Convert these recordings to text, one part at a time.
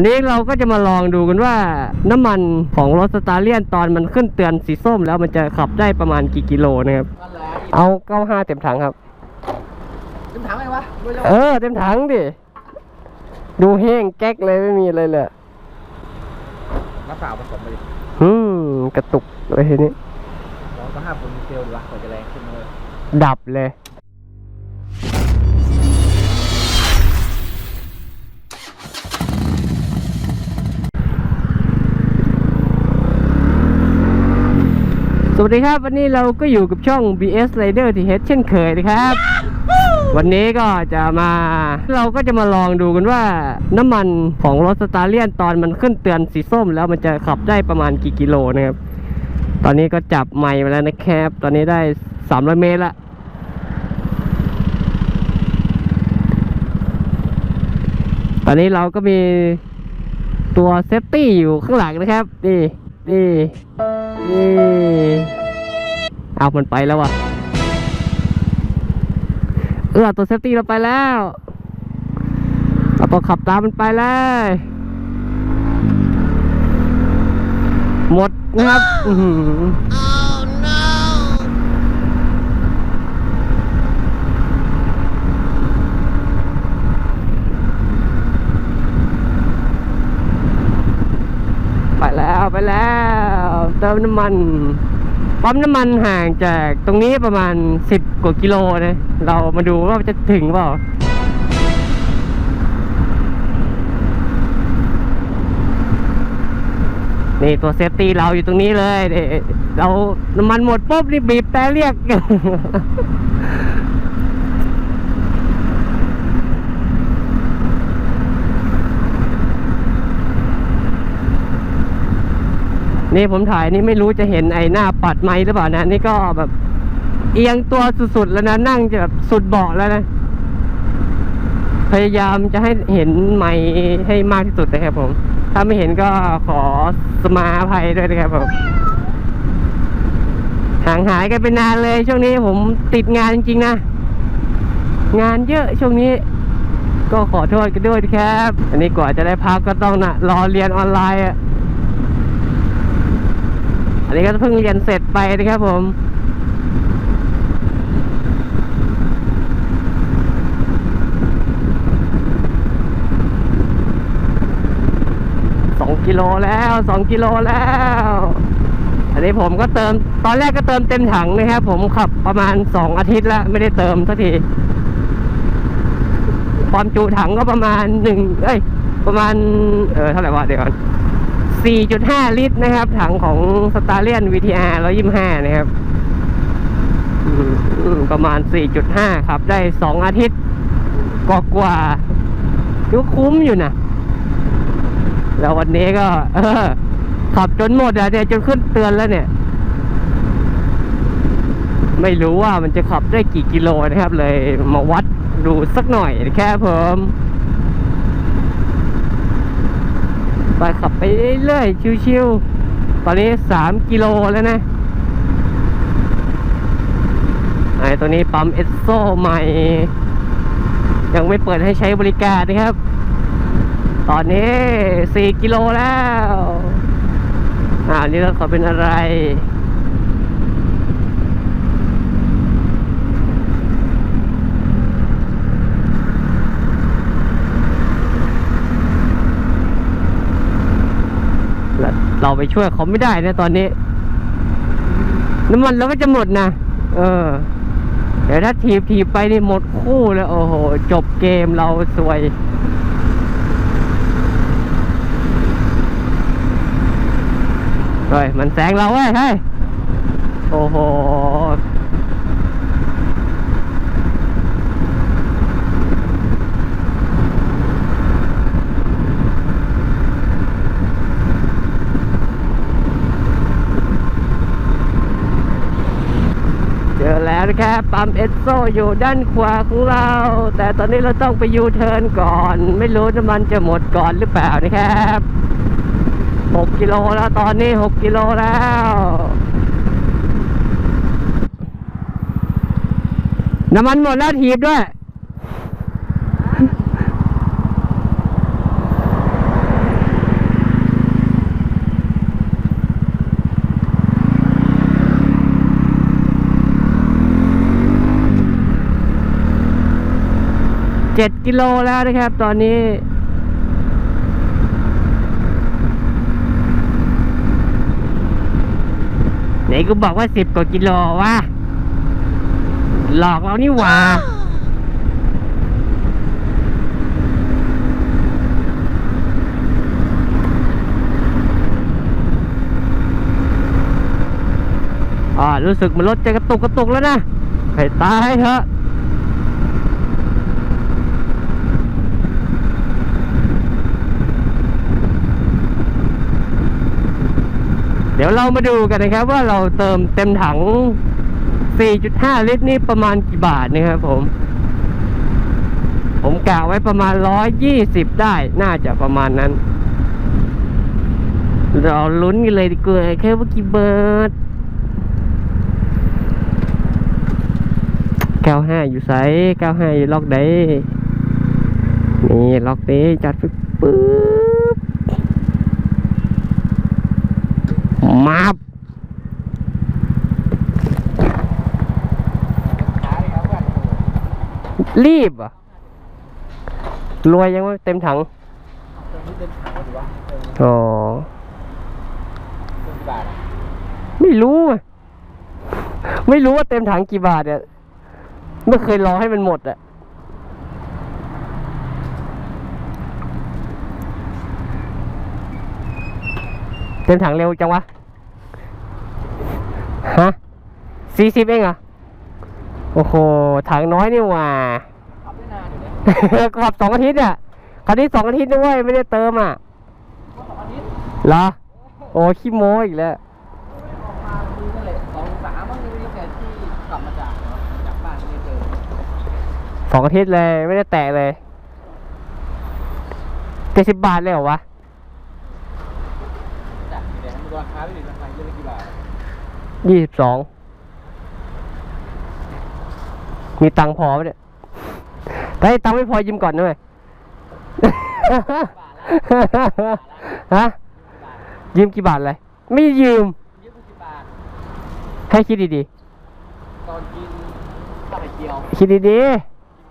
วันนี้เราก็จะมาลองดูกันว่า น้ำมันของรถสตาร์เลียนตอนมันขึ้นเตือนสีส้มแล้วมันจะขับได้ประมาณกี่กิโลนะครับนั่นแหละเอา95เต็มถังครับเป็นถังไงวะดูแล้วเออเต็มถังดิ ดูแห้งแก๊กเลยไม่มีอะไรเลยน้ำเปล่าผสมไปดิอืมกระตุกเลยทีนี้ลองก็ห้าคนดีเซลดีวะกว่าจะแรงขึ้นมาเลยดับเลย สวัสดีครับ วันนี้เราก็อยู่กับช่อง BS Rider TH เช่นเคยนะครับ วันนี้ก็จะมา เราก็จะมาลองดูกันว่า น้ำมันของรถสตาร์เลียนตอนมันขึ้นเตือนสีส้ม แล้วมันจะขับได้ประมาณกี่กิโลนะครับ ตอนนี้ก็จับไมค์มาแล้วนะครับ ตอนนี้ได้ 300 เมตรละตอนนี้เราก็มีตัวเซฟตี้อยู่ข้างหลังนะครับ นี่นี่นี่ เอามันไปแล้วว่ะเออตัวเซฟตี้เราไปแล้วเราต้อขับตามมันไปเลยหมดนะครับอื้อหือไปแล้ว ไปแล้ว เติมน้ำมันปั๊มน้ำมันห่างจากตรงนี้ประมาณสิบกว่ากิโลนะ เรามาดูว่าจะถึงเปล่านี่ตัวเซฟตี้เราอยู่ตรงนี้เลย เราน้ำมันหมดปุ๊บนี่บีบแต่เรียก นี่ผมถ่ายนี่ไม่รู้จะเห็นไอ้หน้าปัดไม้หรือเปล่านะ นี่ก็แบบเอียงตัวสุดๆแล้วนะนั่งจะแบบสุดเบาะแล้วนะ พยายามจะให้เห็นไม้ให้มากที่สุดนะครับผม ถ้าไม่เห็นก็ขอสมาภัยด้วยนะครับผมห่างหายกันไปนานเลย ช่วงนี้ผมติดงานจริงๆนะ งานเยอะช่วงนี้ ก็ขอโทษกันด้วยนะครับ อันนี้กว่าจะได้พักก็ต้องนะรอเรียนออนไลน์อะ อันนี้ก็เพิ่งเรียนเสร็จไปนะครับผมสองกิโลแล้วสองกิโลแล้ว อันนี้ผมก็เติมตอนแรกก็เติมเต็มถังนะครับผมขับประมาณสองอาทิตย์แล้วไม่ได้เติมสักทีความจุถังก็ประมาณหนึ่งเอ้ยประมาณเออเท่าไหร่วะเดี๋ยวก่อน สี่จุดห้าลิตรนะครับ ถังของสตาร์เลียน VTR ร้อยี่ห้านะครับ ประมาณสี่จุดห้าครับ ได้สอาทิตย์กว่าก็คุ้มอยู่นะแล้ววันนี้ก็ เออ ขับจนหมดอะเนี่ย จนขึ้นเตือนแล้วเนี่ย ไม่รู้ว่ามันจะขับได้กี่กิโลนะครับ เลยมาวัดดูสักหน่อยแค่เพิ่ม ไปขับไปเรื่อยๆ ชิวๆ ตอนนี้สามกิโลแล้วนะ ไอ้ตัวนี้ปั๊มเอสโซใหม่ ยังไม่เปิดให้ใช้บริการนะครับ ตอนนี้สี่กิโลแล้ว อ่าอันนี่รถเขาเป็นอะไร เราไปช่วยเขาไม่ได้นะตอนนี้ น้ำมันเราก็จะหมดนะเออเดี๋ยวถ้าทีบทีบไปนี่หมดคู่แล้วโอ้โห จบเกมเราสวย เฮ้ย มันแซงเราเว้ยเฮ้ย โอ้โห เจอแล้ว นะครับปั๊มเอสโซอยู่ด้านขวาของเรา แต่ตอนนี้เราต้องไปยูเทิร์นก่อน ไม่รู้น้ำมันจะหมดก่อนหรือเปล่านะครับหกกิโลแล้วตอนนี้หกกิโลแล้วน้ำมันหมดแล้วถีบด้วย เจ็ดกิโลแล้วนะครับ ตอนนี้ไหนกูบอกว่าสิบกว่ากิโลวะหลอกเรานี่หว่าอ่ารู้สึกมันรถจะกระตุกกระตุกแล้วนะให้ตายเถอะ เดี๋ยวเรามาดูกันนะครับ ว่าเราเติมเต็มถัง 4.5 ลิตรนี่ประมาณกี่บาทนะครับผม ผมกะไว้ประมาณ 120 ได้น่าจะประมาณนั้น เราลุ้นกันเลยดีกว่าแค่ว่ากี่บาท95อยู่ไซ95อยู่ล็อกได้นี่ล็อกได้จัดปึ๊บปึ๊บ มาบรีบอะรวยยังว่เต็มถังอ๋อไม่รู้อะไม่รู้ว่าเต็มถังกี่บาทเนี่ยไม่เคยรอให้มันหมดอะเต็มถังเร็วจังวะ ฮะสี่สิบเองเหรอ โอ้โห ถังน้อยนี่หว่าขับได้นานอยู่เนี่ยขับสองอาทิตย์อะคันนี้สองอาทิตย์ด้วยไม่ได้เติมอะก็สองอาทิตย์เหรอ โอ้ขี้โม้อีกแล้วออกมาดูนั่นแหละสองสามบ้างนี่ตั้งแต่ที่กลับมาจากจากบ้านไม่ได้เจอสองอาทิตย์เลยไม่ได้แตะเลยเจ็ดสิบบาทเลยเหรอวะจากที่ไหนมันราคาไม่ถึงราคาเยอะเลยกี่บาท ยี่สิบสองมีตังพอไหมเนี่ยถ้าตังไม่พอยืมก่อนด้วยฮะยืมกี่บาทเลยไม่ยืมให้คิดดีตอนกินข้าวไข่เจียวๆคิดดีกิน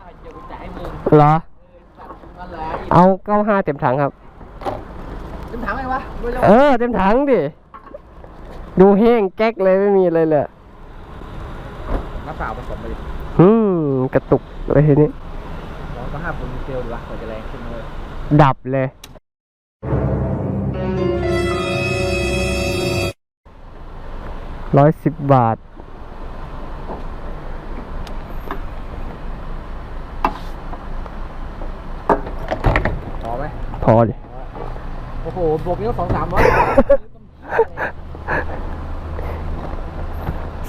ข้าวไข่เจียวกูจ่ายให้มึงๆเหรอเอาเก้าห้าเต็มถังครับเป็นถังไหมวะ เออ เต็มถังดิ ดูแห้งแก๊กเลยไม่มีอะไรเลยน้ำเปล่าผสมไปดิอืมกระตุกเลยทีนี้ลองก็ห้าปุ่มดีเซลดีวะกว่าจะแรงขึ้นมาเลย ดับเลย ร้อยสิบบาท พอไหมพอดิ โอ้โหบวกนี้ก็สองสามร้อย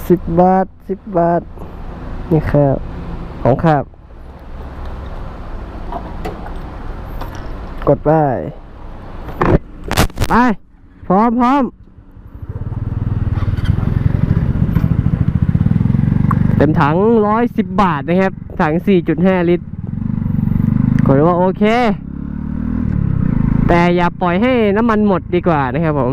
สิบบาทสิบบาท นี่ครับ ของครับ กดไป ไป พร้อมพร้อมเต็มถังร้อยสิบบาทนะครับ ถังสี่จุดห้าลิตรกดว่าโอเค แต่อย่าปล่อยให้น้ำมันหมดดีกว่านะครับผม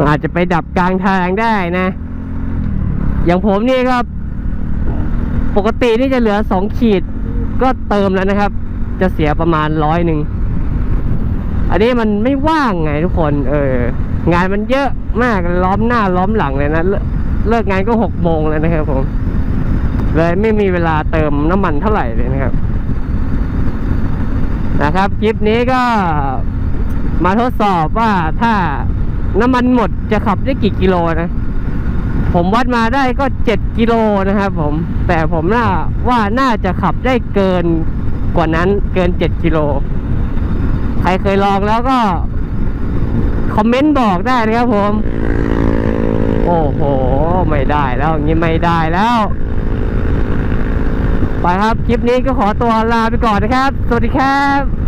มันอาจจะไปดับกลางทางได้นะ อย่างผมนี่ก็ปกตินี่จะเหลือสองขีด ก็เติมแล้วนะครับ จะเสียประมาณร้อยหนึ่ง อันนี้มันไม่ว่างไงทุกคน เออ งานมันเยอะมากล้อมหน้าล้อมหลังเลยนะเลิกเลิกงานก็หกโมงแล้วนะครับผมเลยไม่มีเวลาเติมน้ำมันเท่าไหร่เลยนะครับ นะครับคลิปนี้ก็มาทดสอบว่าถ้า น้ำมันหมดจะขับได้กี่กิโลนะ ผมวัดมาได้ก็เจ็ดกิโลนะครับผม แต่ผมน่าว่าน่าจะขับได้เกินกว่านั้นเกินเจ็ดกิโล ใครเคยลองแล้วก็ คอมเมนต์บอกได้นะครับผม โอ้โห ไม่ได้แล้วอย่างนี้ไม่ได้แล้ว ไปครับ คลิปนี้ก็ขอตัวลาไปก่อนนะครับ สวัสดีครับ